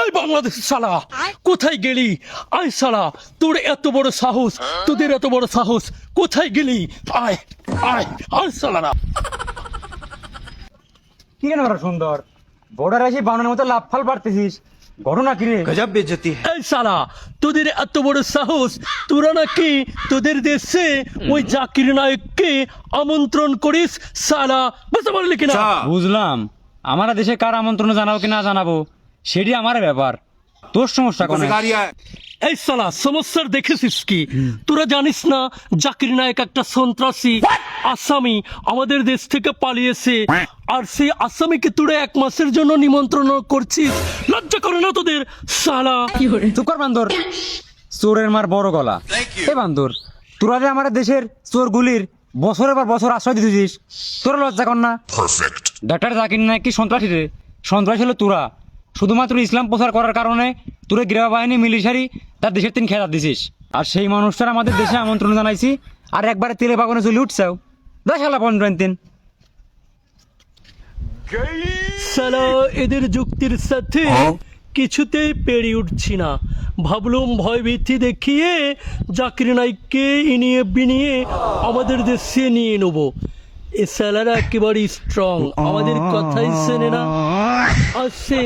এই বাংলাদেশ সালা কোথায় গেলি? আয় সালা তোর এত বড় সাহস তোদের এত বড় সাহস কোথায় গেলি? আয় আয় আয় কি কেন সুন্দর বর্ডার এসে বানানোর মতো পারতেছিস ঘটনা কি রে? গজব বেজতি। এই তোদের এত বড় সাহস তোরা নাকি তোদের দেশে ওই জাকির নায়ককে আমন্ত্রণ করিস সালা বুঝতে পারলি কিনা? বুঝলাম। আমার দেশে কার আমন্ত্রণ জানাব কি না জানাব সেটি আমার ব্যাপার। তোর সমস্যা কোন? এই সালা সমস্যার দেখেছিস কি? তোরা জানিস না জাকির নায়ক একটা সন্ত্রাসী আসামি আমাদের দেশ থেকে পালিয়েছে। আর সেই আসামিকে তোরা এক মাসের জন্য নিমন্ত্রণ করছিস। লজ্জা করে না তোদের সালা? চুপ কর বান্দর। চোরের মার বড় গলা। এ বান্দর তোরা যে আমার দেশের চোরগুলির বছরের পর বছর আশ্রয় দিতেছিস তোরা লজ্জা কর না। ডাক্তার জাকির নায়ক কি সন্ত্রাসী রে? সন্ত্রাসী হলো তোরা। শুধুমাত্র ইসলাম প্রচার করার কারণে তোরা গৃহ বাহিনী মিলিটারি তার দেশের তিন খেলা দিছিস। আর সেই মানুষটার আমাদের দেশে আমন্ত্রণ জানাইছি আর একবারে তেলে বাগানে চলে উঠছাও। দশ হালা পনেরো দিন সালা এদের যুক্তির সাথে কিছুতেই পেরিয়ে উঠছি না। ভাবলুম ভয় ভীতি দেখিয়ে জাকির নাইককে ইনিয়ে বিনিয়ে আমাদের দেশে নিয়ে নেব। এ স্যালারা একেবারে স্ট্রং আমাদের কথাই শেনে না। আসছে